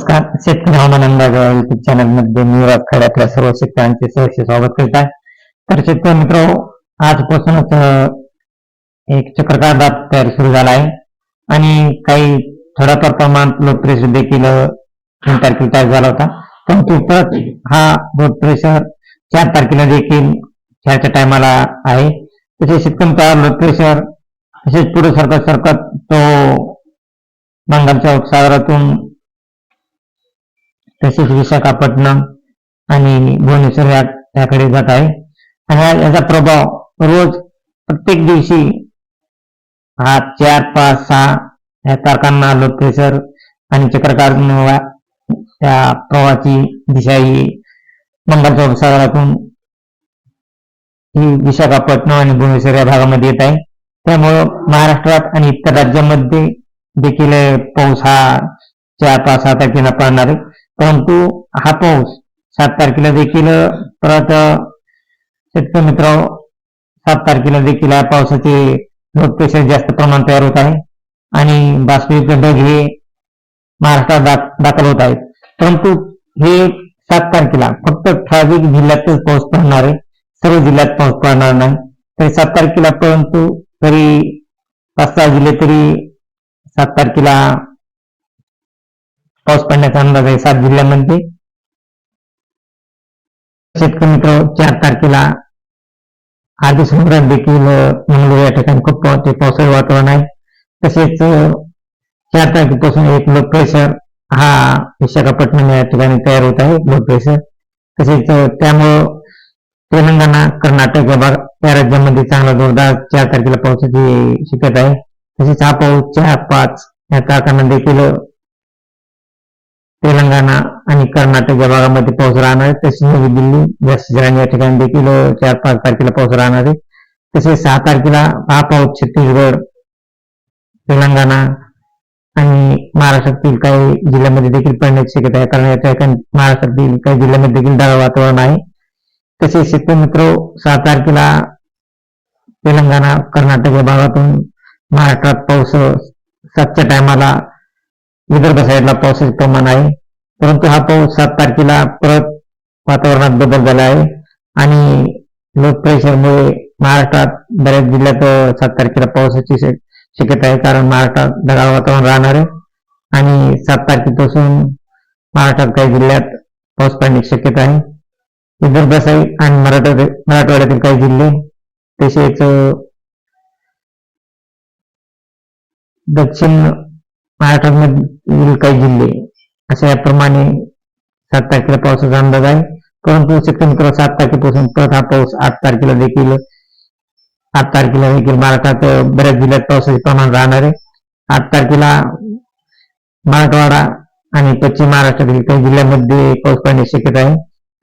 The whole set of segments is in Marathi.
नमस्कार. शेतकरी हवामान अंदाज युट्यूब चॅनलमध्ये मी खेळ आपल्या सर्व शेतकऱ्यांचे सहर्ष स्वागत करीत आहे. तर शेतकरी मित्र आजपासूनच एक चक्रकार दाब तयार सुरू झाला आहे. आणि काही थोड्याफार प्रमाणात ब्लड प्रेशर देखील तीन तारखेला तयार झाला होता. परंतु परत हा ब्लड प्रेशर चार तारखेला देखील चारच्या टायमाला आहे. तसे शेतकरी मित्र लोड प्रेशर तसेच पुढे सरकत सरकत तो बंगालच्या उपसागरातून तसेच विशाखापट्टणम आणि भुवनेश्वर या त्याकडे जात आहे. आणि याचा प्रभाव रोज प्रत्येक दिवशी हा चार पाच सहा या तारखांना लो प्रेशर आणि चक्रकार त्या प्रवाहाची दिशा ही बंगालच्या उपसागरातून ही विशाखापट्टणम आणि भुवनेश्वर या भागामध्ये येत आहे. त्यामुळं महाराष्ट्रात आणि इतर राज्यामध्ये देखील पाऊस हा चार पाच सहा तारखेला पडणार आहे. परंतु हा पाऊस सात तारखेला देखील परत शेतकरी मित्र सात तारखेला देखील या पावसाचे लोड प्रेशर जास्त प्रमाण तयार होत आहे आणि बाष्पयुक्त ढग हे महाराष्ट्रात दाख- दाखल होत आहेत. परंतु हे सात तारखेला फक्त ठराविक जिल्ह्यातच पाऊस पडणार आहे. सर्व जिल्ह्यात पाऊस पडणार नाही. तरी सात तारखेला परंतु तरी पाच सहा जिल्हे तरी सात तारखेला पाऊस पडण्याचा अंदाज आहे सात जिल्ह्यामध्ये. शेतकरी मित्र चार तारखेला आधी समुद्रात देखील मंगळूर या ठिकाणी खूप ते पावसाळी वातावरण आहे. तसेच चार तारखेपासून एक लो प्रेशर हा विशाखापट्टणम या ठिकाणी तयार होत आहे लो प्रेशर तसेच त्यामुळं तेलंगणा कर्नाटक या भाग या राज्यामध्ये चांगला जोरदार चार तारखेला पावसाची शक्यता आहे. तसेच हा पाऊस चार पाच या तारखांना देखील तेलंगणा आणि कर्नाटक या भागामध्ये पाऊस राहणार आहे तसेच नवी दिल्ली जास्तीत या ठिकाणी देखील चार पाच तारखेला पाऊस राहणार आहे. तसेच सहा तारखेला हा पाऊस छत्तीसगड तेलंगणा आणि महाराष्ट्रातील काही जिल्ह्यामध्ये देखील पडण्याची शक्यता आहे. कारण या ठिकाणी महाराष्ट्रातील काही जिल्ह्यामध्ये देखील ढगाळ वातावरण आहे. तसेच शेतकरी मित्र सहा तारखेला तेलंगणा कर्नाटक या भागातून महाराष्ट्रात पाऊस सातच्या टायमाला विदर्भ साईडला पावसाचे प्रमाण आहे. परंतु हा पाऊस सात तारखेला परत वातावरणात बदल झाला आहे. आणि लो प्रेशरमुळे महाराष्ट्रात बऱ्याच जिल्ह्यात सात तारखेला पावसाची शक्यता आहे. कारण महाराष्ट्रात ढगाळ वातावरण राहणार आहे. आणि सात तारखेपासून महाराष्ट्रात काही जिल्ह्यात पाऊस पडण्याची शक्यता आहे. विदर्भ आणि मराठा मराठवाड्यातील काही जिल्हे तसेच दक्षिण महाराष्ट्रामधील काही जिल्हे अशा याप्रमाणे सात तारखेला पावसाचा अंदाज आहे. परंतु शक्य मित्र सात तारखेपासून परत हा पाऊस आठ तारखेला देखील आठ तारखेला देखील महाराष्ट्रात बऱ्याच जिल्ह्यात पावसाचे प्रमाण राहणार आहे. आठ तारखेला मराठवाडा आणि पश्चिम महाराष्ट्रातील काही जिल्ह्यामध्ये पाऊस पडण्याची शक्यता आहे.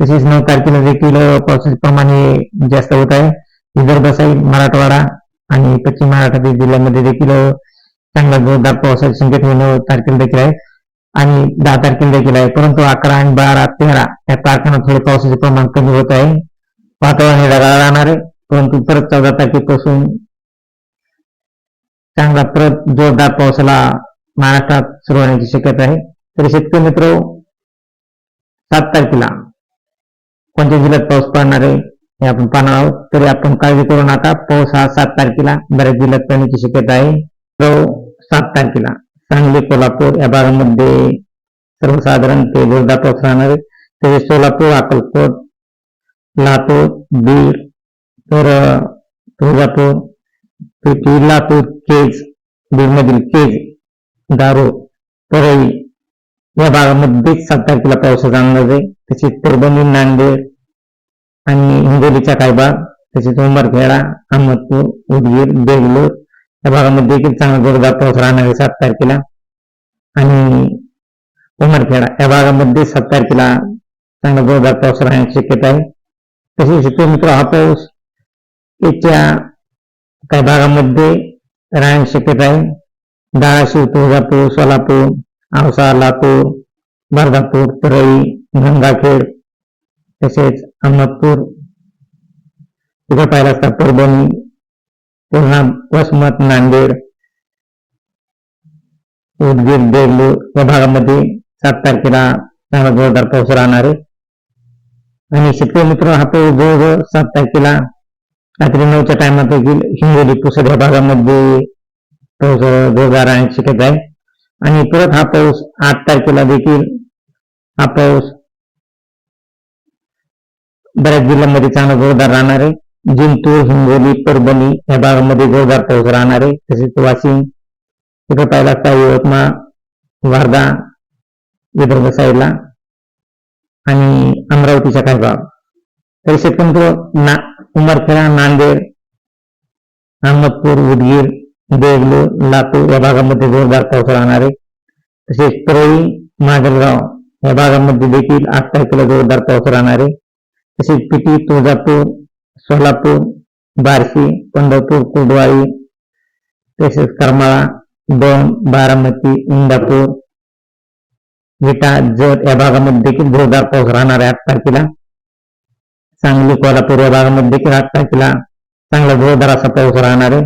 तसेच नऊ तारखेला देखील पावसाचे प्रमाण हे जास्त होत आहे. विदर्भ साईड मराठवाडा आणि पश्चिम महाराष्ट्रातील जिल्ह्यामध्ये देखील चांगला जोरदार पावसाचे संकेत नऊ तारखेला देखील आहे. आणि दहा तारखेला देखील आहे परंतु अकरा आणि बारा तेरा या तारखांना थोडे पावसाचे प्रमाण कमी होत आहे. वातावरण हे ढगाळ राहणार आहे. परंतु परत चौदा तारखेपासून चांगला परत जोरदार पावसाला महाराष्ट्रात सुरू होण्याची शक्यता आहे. तरी शेतकरी मित्र सात तारखेला कोणत्या जिल्ह्यात पाऊस पडणार आहे हे आपण पाहणार आहोत. तरी आपण काळजी करू नका. पाऊस हा सात तारखेला बऱ्याच जिल्ह्यात पडण्याची शक्यता आहे. तो सात तारखेला. सांगली कोल्हापूर या भागामध्ये सर्वसाधारण ते जोरदार पाऊस राहणार आहे. तसेच सोलापूर अक्कलकोट लातूर बीड तर तुळजापूर लातूर केज बीडमधील केज दारू परळी या भागामध्ये सात तारखेला पावसाचा अंदाज आहे. तसेच परभणी नांदेड आणि हिंगोलीचा काही भाग तसेच उमरखेडा अहमदपूर उदगीर बेंगलोर या भागामध्ये देखील चांगला जोरदार पाऊस राहणार आहे सात तारखेला. आणि उमरखेडा या भागामध्ये सात तारखेला चांगला जोरदार पाऊस राहण्याची शक्यता आहे. तसेच तो मित्र हा पाऊस याच्या काही भागामध्ये राहण्याची शक्यता आहे. धाराशिव तुळजापूर सोलापूर औसा लातूर बर्धापूर परळी गंगाखेड तसेच अहमदपूर. तिकडे पाहिलं असता परभणी पुन्हा वसमत नांदेड उदगीर देगलूर या भागामध्ये सात तारखेला चांगला जोरदार पाऊस राहणार आहे. आणि शेतकरी मित्र हा पाऊस जवळजवळ सात तारखेला रात्री नऊच्या टायमात देखील हिंगोली पुसद या भागामध्ये पाऊस जोरदार राहण्याची शक्यता आहे. आणि परत हा पाऊस आठ तारखेला देखील हा पाऊस बऱ्याच जिल्ह्यांमध्ये चांगला जोरदार राहणार आहे. जिंतूर हिंगोली परभणी या भागामध्ये जोरदार पाऊस राहणार आहे तसेच वाशिम तिकडे पाहिला असता यवतमाळ वर्धा विदर्भ साईडला आणि अमरावतीच्या काही भाग तरी शेतकरी ना उमरखेडा नांदेड अहमदपूर उदगीर देगलूर लातूर या भागामध्ये जोरदार पाऊस राहणार आहे तसेच परळी माजलगाव या भागामध्ये देखील आठ तारखेला जोरदार पाऊस राहणार आहे तसेच पिटी तुळजापूर सोलापूर बार्शी पंढरपूर कुडवाळी तसेच करमाळा दोन बारामती इंदापूर विटा जत या भागामध्ये देखील जोरदार पाऊस राहणार आहे आठ तारखेला. सांगली कोल्हापूर या भागामध्ये देखील आठ तारखेला चांगला जोरदार असा पाऊस राहणार आहे.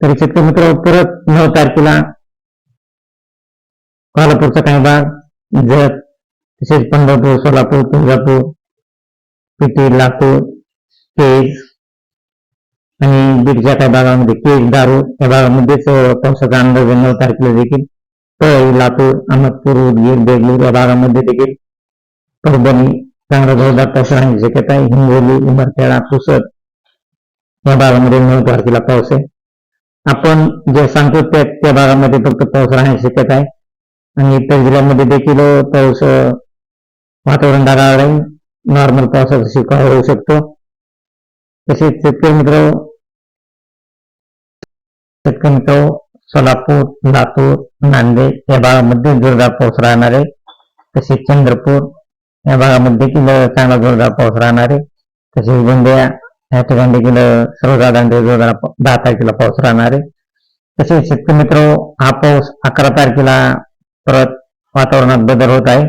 तरी शेतकरी मित्र परत नऊ तारखेला कोल्हापूरचा काही भाग जत तसेच पंढरपूर सोलापूर तुळजापूर पिटी लातूर केज आणि बीडच्या काही भागामध्ये केज दारू या भागामध्येच पावसाचा अंदाज नऊ तारखेला देखील. परळी लातूर अहमदपूर उदगीर बेगलूर या भागामध्ये देखील परभणी चांगला जोरदार पाऊस राहण्याची शक्यता आहे. हिंगोली उमरखेडा पुसद या भागामध्ये नऊ तारखेला पाऊस आहे. आपण जे सांगतो त्या त्या भागामध्ये फक्त पाऊस राहण्याची शक्यता आहे. आणि इतर जिल्ह्यामध्ये देखील पाऊस वातावरण ढगाळ राहील. नॉर्मल पावसाचा शिकाव होऊ शकतो? तसेच शेतकरी मित्र शेतकरी मित्र सोलापूर लातूर नांदेड या भागामध्ये जोरदार पाऊस राहणार आहे. तसेच चंद्रपूर या भागामध्ये देखील चांगला जोरदार पाऊस राहणार आहे. तसेच गोंदिया या ठिकाणी देखील सर्वसाधारण जोरदार दहा तारखेला पाऊस राहणार आहे. तसेच शेतकरी मित्र हा पाऊस अकरा तारखेला परत वातावरणात बदल होत आहे.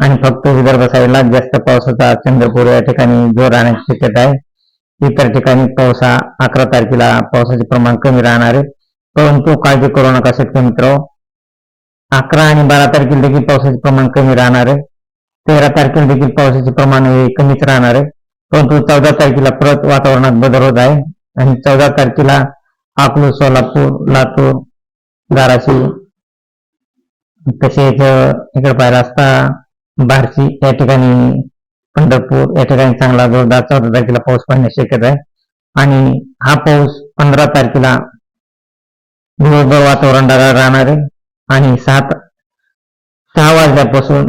आणि फक्त विदर्भ साईडला जास्त पावसाचा चंद्रपूर या ठिकाणी जोर राहण्याची शक्यता आहे इतर ठिकाणी पावसा अकरा तारखेला पावसाचे प्रमाण कमी राहणार आहे. परंतु काळजी करू नका शेतकरी मित्र. अकरा आणि बारा तारखेला देखील पावसाचे प्रमाण कमी राहणार आहे. तेरा तारखेला देखील पावसाचे प्रमाण हे कमीच राहणार आहे. परंतु चौदा तारखेला परत वातावरणात बदल होत आहे. आणि चौदा तारखेला अकलूज सोलापूर लातूर धाराशिव तसेच इकडे पाहिला असता बारशी या ठिकाणी पंढरपूर या ठिकाणी चांगला जोरदार चौदा तारखेला पाऊस पडण्याची शक्यता आहे. आणि हा पाऊस पंधरा तारखेला दिवसभर वातावरण राहणार आहे. आणि सात सहा वाजल्यापासून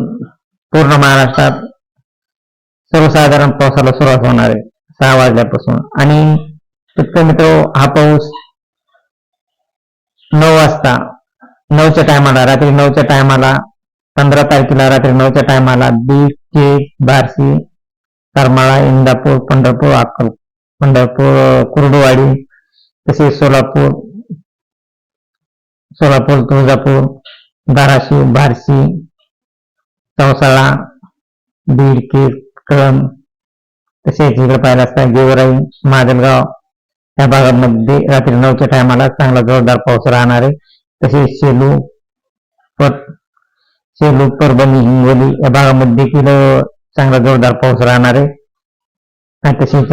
पूर्ण महाराष्ट्रात सर्वसाधारण पावसाला सुरुवात होणार आहे सहा वाजल्यापासून. आणि शेतकरी मित्र हा पाऊस नऊ वाजता नऊच्या टायमाला रात्री नऊच्या टायमाला पंधरा तारखेला रात्री नऊच्या टायमाला बीड केज बार्शी करमाळा इंदापूर पंढरपूर अक्कल. पंढरपूर अं, कुर्डुवाडी तसेच सोलापूर सोलापूर तुळजापूर धाराशिव बार्शी चौसाळा बीड केज कळम तसेच इकडे पाहिलं असता गेवराई माजलगाव. या भागामध्ये रात्री नऊच्या टायमाला चांगला जोरदार पाऊस राहणार आहे. तसेच सेलू पट सेलू परभणी हिंगोली या भागामध्ये देखील चांगला जोरदार पाऊस राहणार आहे. तसेच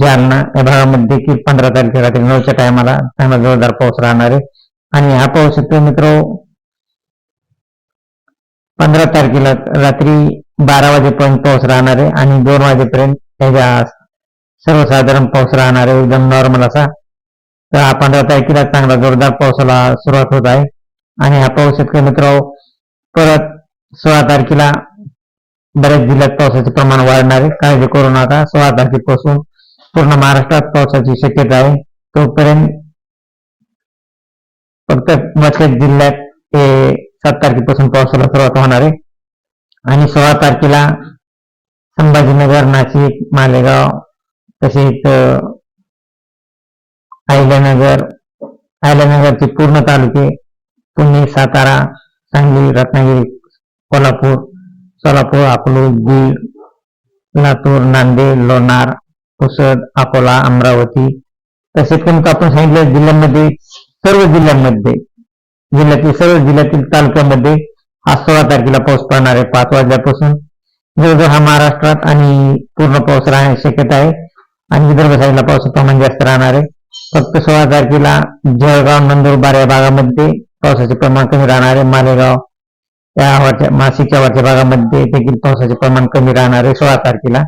जालना या भागामध्ये देखील पंधरा तारखेला रात्री नऊच्या टायमाला चांगला जोरदार पाऊस राहणार आहे. आणि हा पाऊस मित्र पंधरा तारखेला रात्री बारा वाजेपर्यंत पाऊस राहणार आहे आणि दोन वाजेपर्यंत त्याच्या सर्वसाधारण पाऊस राहणार आहे एकदम नॉर्मल असा. तर हा पंधरा तारखेला चांगला जोरदार पावसाला सुरुवात होत आहे. आणि हा पाऊस शेतकरी मित्र परत सोळा तारखेला बऱ्याच जिल्ह्यात पावसाचे प्रमाण वाढणार आहे. काळजी करू नका. सोळा तारखेपासून पूर्ण महाराष्ट्रात पावसाची शक्यता आहे. तोपर्यंत फक्त मध्यक जिल्ह्यात ते सात तारखेपासून पावसाला सुरुवात होणार आहे. आणि सोळा तारखेला संभाजीनगर नाशिक मालेगाव तसेच आयल्यानगर आयल्यानगरचे पूर्ण तालुके पुणे सातारा सांगली रत्नागिरी कोल्हापूर सोलापूर अकलूज बीड लातूर नांदेड लोणार पुसद अकोला अमरावती. तसेच पण आपण सांगितलं जिल्ह्यामध्ये सर्व जिल्ह्यांमध्ये जिल्ह्यातील सर्व जिल्ह्यातील तालुक्यामध्ये आज सोळा तारखेला पाऊस पडणार आहे. पाच वाजल्यापासून जवळजवळ हा महाराष्ट्रात आणि पूर्ण पाऊस राहण्याची शक्यता आहे. आणि विदर्भ साईडला पावसाचं प्रमाण जास्त राहणार आहे. फक्त सोळा तारखेला जळगाव नंदुरबार या भागामध्ये पावसाचे प्रमाण कमी राहणार आहे मालेगाव या वरच्या मासिकच्या वरच्या भागामध्ये देखील पावसाचे प्रमाण कमी राहणार आहे सोळा तारखेला.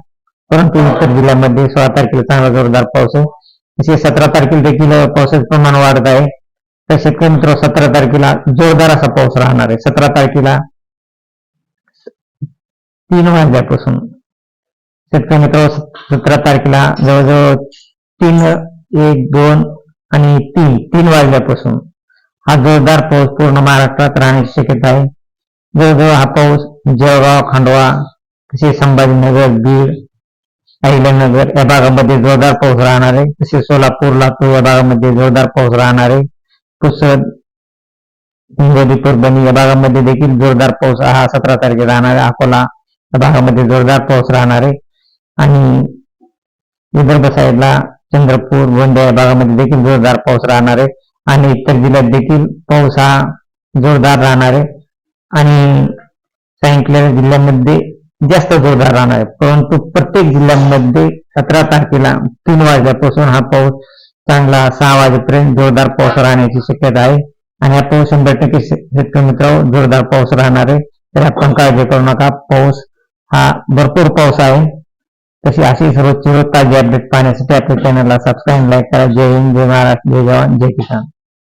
परंतु उत्तर जिल्ह्यामध्ये सोळा तारखेला चांगला जोरदार पाऊस आहे. सतरा तारखेला देखील पावसाचे प्रमाण वाढत आहे. तर शेतकरी मित्र सतरा तारखेला जोरदार असा पाऊस राहणार आहे. सतरा तारखेला तीन वाजल्यापासून शेतकरी मित्र सतरा तारखेला जवळजवळ तीन एक दोन आणि तीन तीन वाजल्यापासून हा जोरदार पाऊस पूर्ण महाराष्ट्रात राहण्याची शक्यता आहे. जवळजवळ हा पाऊस जळगाव खांडवा तसेच संभाजीनगर बीड अहिल्यानगर या भागामध्ये जोरदार पाऊस राहणार आहे. तसेच सोलापूर लातूर या भागामध्ये जोरदार पाऊस राहणार आहे. पुसद हिंगोली परभणी या भागामध्ये देखील जोरदार पाऊस हा सतरा तारखेला राहणार आहे. अकोला या भागामध्ये जोरदार पाऊस राहणार आहे. आणि विदर्भ साईडला चंद्रपूर गोंदिया या भागामध्ये देखील जोरदार पाऊस राहणार आहे. आणि इतर जिल्ह्यात देखील पाऊस हा जोरदार राहणार आहे. आणि सांगितलेल्या जिल्ह्यामध्ये जास्त जोरदार राहणार आहे. परंतु प्रत्येक जिल्ह्यामध्ये सतरा तारखेला तीन वाजल्यापासून हा पाऊस चांगला सहा वाजेपर्यंत जोरदार पाऊस राहण्याची शक्यता आहे. आणि हा पाऊस शंभर टक्के शेतकरी मित्र जोरदार पाऊस राहणार आहे. तर आपण काळजी करू नका. पाऊस हा भरपूर पाऊस आहे. तशी अशी सर्वोच्च ताजी अपडेट पाहण्यासाठी आपल्या चॅनलला सबस्क्राईब लाईक करा. जय हिंद जय महाराष्ट्र जय जवान जय किसान.